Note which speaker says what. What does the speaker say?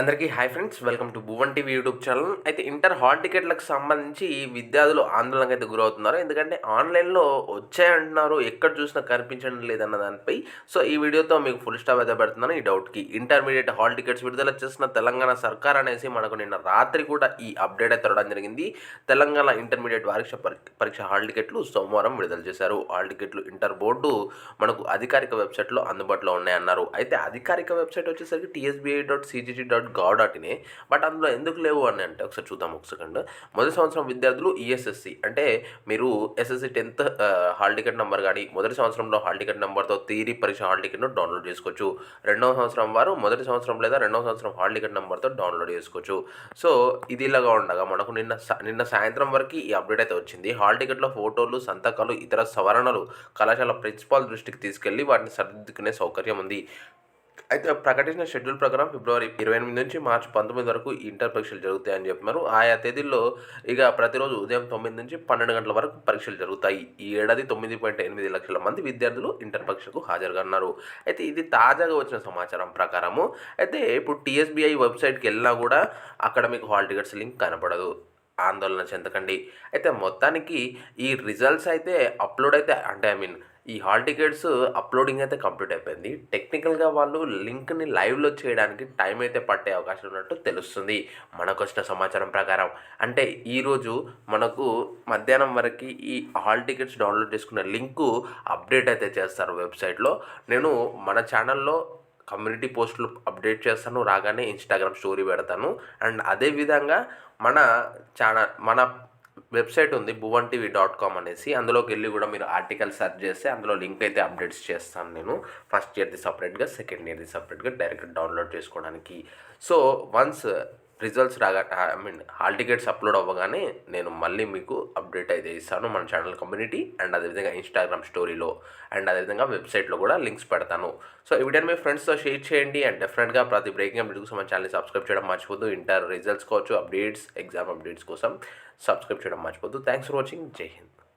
Speaker 1: అందరికీ hi friends welcome to Bhuvan TV YouTube channel. అయితే inter hall టికెట్లకు సంబంధించి విద్యార్థులు ఆందోళనకు అయితే గురవుతున్నారు. ఎందుకంటే ఆన్లైన్లో వచ్చాయంటున్నారు ఎక్కడ చూసినా కనిపించడం లేదన్న దానిపై. సో ఈ వీడియోతో మీకు ఫుల్ స్టాప్ అయితే పెడుతున్నాను ఈ డౌట్కి. ఇంటర్మీడియట్ హాల్ టికెట్స్ విడుదల చేసిన తెలంగాణ సర్కార్ అనేసి మనకు నిన్న రాత్రి కూడా ఈ అప్డేట్ అయితే రావడం జరిగింది. తెలంగాణ ఇంటర్మీడియట్ పరీక్ష పరీక్ష హాల్ టికెట్లు సోమవారం విడుదల చేశారు. హాల్ టికెట్లు ఇంటర్ బోర్డు మనకు అధికారిక వెబ్సైట్లో అందుబాటులో ఉన్నాయన్నారు. అయితే అధికారిక వెబ్సైట్ వచ్చేసరికి TSBI dot CGT dot gov dot ఇనే బట్ అందులో ఎందుకు లేవు అని అంటే ఒకసారి చూద్దాం ఒక సెకండ్. మొదటి సంవత్సరం విద్యార్థులు ఈఎస్ఎస్సి అంటే మీరు SSC tenth hall ticket number కానీ మొదటి సంవత్సరంలో హాల్ టికెట్ నెంబర్తో థియరీ పరీక్ష హాల్ టికెట్ను డౌన్లోడ్ చేసుకోవచ్చు. రెండవ సంవత్సరం వారు మొదటి సంవత్సరం లేదా రెండవ సంవత్సరం హాల్ టికెట్ నెంబర్తో డౌన్లోడ్ చేసుకోవచ్చు. సో ఇది ఇలాగా ఉండగా మనకు నిన్న నిన్న సాయంత్రం వరకు ఈ అప్డేట్ అయితే వచ్చింది. హాల్ టికెట్లో ఫోటోలు సంతకాలు ఇతర సవరణలు కళాశాల ప్రిన్సిపాల్ దృష్టికి తీసుకెళ్ళి వాటిని సరిదిద్దుకునే సౌకర్యం ఉంది. అయితే ప్రకటించిన షెడ్యూల్ ప్రకారం ఫిబ్రవరి ఇరవై ఎనిమిది నుంచి మార్చి పంతొమ్మిది వరకు ఇంటర్ పరీక్షలు జరుగుతాయని చెప్పినారు. ఆయా తేదీల్లో ఇక ప్రతిరోజు ఉదయం తొమ్మిది నుంచి పన్నెండు గంటల వరకు పరీక్షలు జరుగుతాయి. ఈ ఏడాది తొమ్మిది పాయింట్ ఎనిమిది లక్షల మంది విద్యార్థులు ఇంటర్ పరీక్షకు హాజరుగాన్నారు. అయితే ఇది తాజాగా వచ్చిన సమాచారం ప్రకారము. అయితే ఇప్పుడు టీఎస్బీఐ వెబ్సైట్కి వెళ్ళినా కూడా అక్కడ మీకు హాల్ టికెట్స్ లింక్ కనపడదు. ఆందోళన చెందకండి. అయితే మొత్తానికి ఈ రిజల్ట్స్ అయితే అప్లోడ్ అయితే అంటే ఐ మీన్ ఈ హాల్ టికెట్స్ అప్లోడింగ్ అయితే కంప్లీట్ అయిపోయింది. టెక్నికల్గా వాళ్ళు లింక్ని లైవ్లో చేయడానికి టైం అయితే పట్టే అవకాశం ఉన్నట్టు తెలుస్తుంది మనకు వచ్చిన సమాచారం ప్రకారం. అంటే ఈరోజు మనకు మధ్యాహ్నం వరకు ఈ హాల్ టికెట్స్ డౌన్లోడ్ చేసుకున్న లింకు అప్డేట్ అయితే చేస్తారు వెబ్సైట్లో నేను మన ఛానల్లో కమ్యూనిటీ పోస్టులు అప్డేట్ చేస్తాను రాగానే ఇన్స్టాగ్రామ్ స్టోరీ పెడతాను. అండ్ అదేవిధంగా మన ఛానల్ మన వెబ్సైట్ ఉంది భువన్ టీవీ డాట్ కామ్ అనేసి. అందులోకి వెళ్ళి కూడా మీరు ఆర్టికల్ సెర్చ్ చేస్తే అందులో లింక్ అయితే అప్డేట్స్ చేస్తాను నేను. ఫస్ట్ ఇయర్ది సపరేట్గా సెకండ్ ఇయర్ది సపరేట్గా డైరెక్ట్ డౌన్లోడ్ చేసుకోవడానికి. సో వన్స్ రిజల్ట్స్ రాగా I mean hall tickets upload అవ్వగానే నేను మళ్ళీ మీకు అప్డేట్ అయితే ఇస్తాను మన ఛానల్ కమ్యూనిటీ అండ్ అదేవిధంగా ఇన్స్టాగ్రామ్ స్టోరీలో అండ్ అదేవిధంగా వెబ్సైట్లో కూడా లింక్స్ పెడతాను. సో ఈ వీడియోని మీ ఫ్రెండ్స్తో షేర్ చేయండి అండ్ డెఫినెట్గా ప్రతి బ్రేకింగ్ అప్డేట్ కోసం మన ఛానల్ని సబ్స్క్రైబ్ చేయడం మర్చిపోద్దు. ఇంటర్ రిజల్ట్స్ కావచ్చు అప్డేట్స్ ఎగ్జామ్ అప్డేట్స్ కోసం సబ్స్క్రైబ్ చేయడం మర్చిపోద్దు. థ్యాంక్స్ ఫర్ వాచింగ్ జై హింద్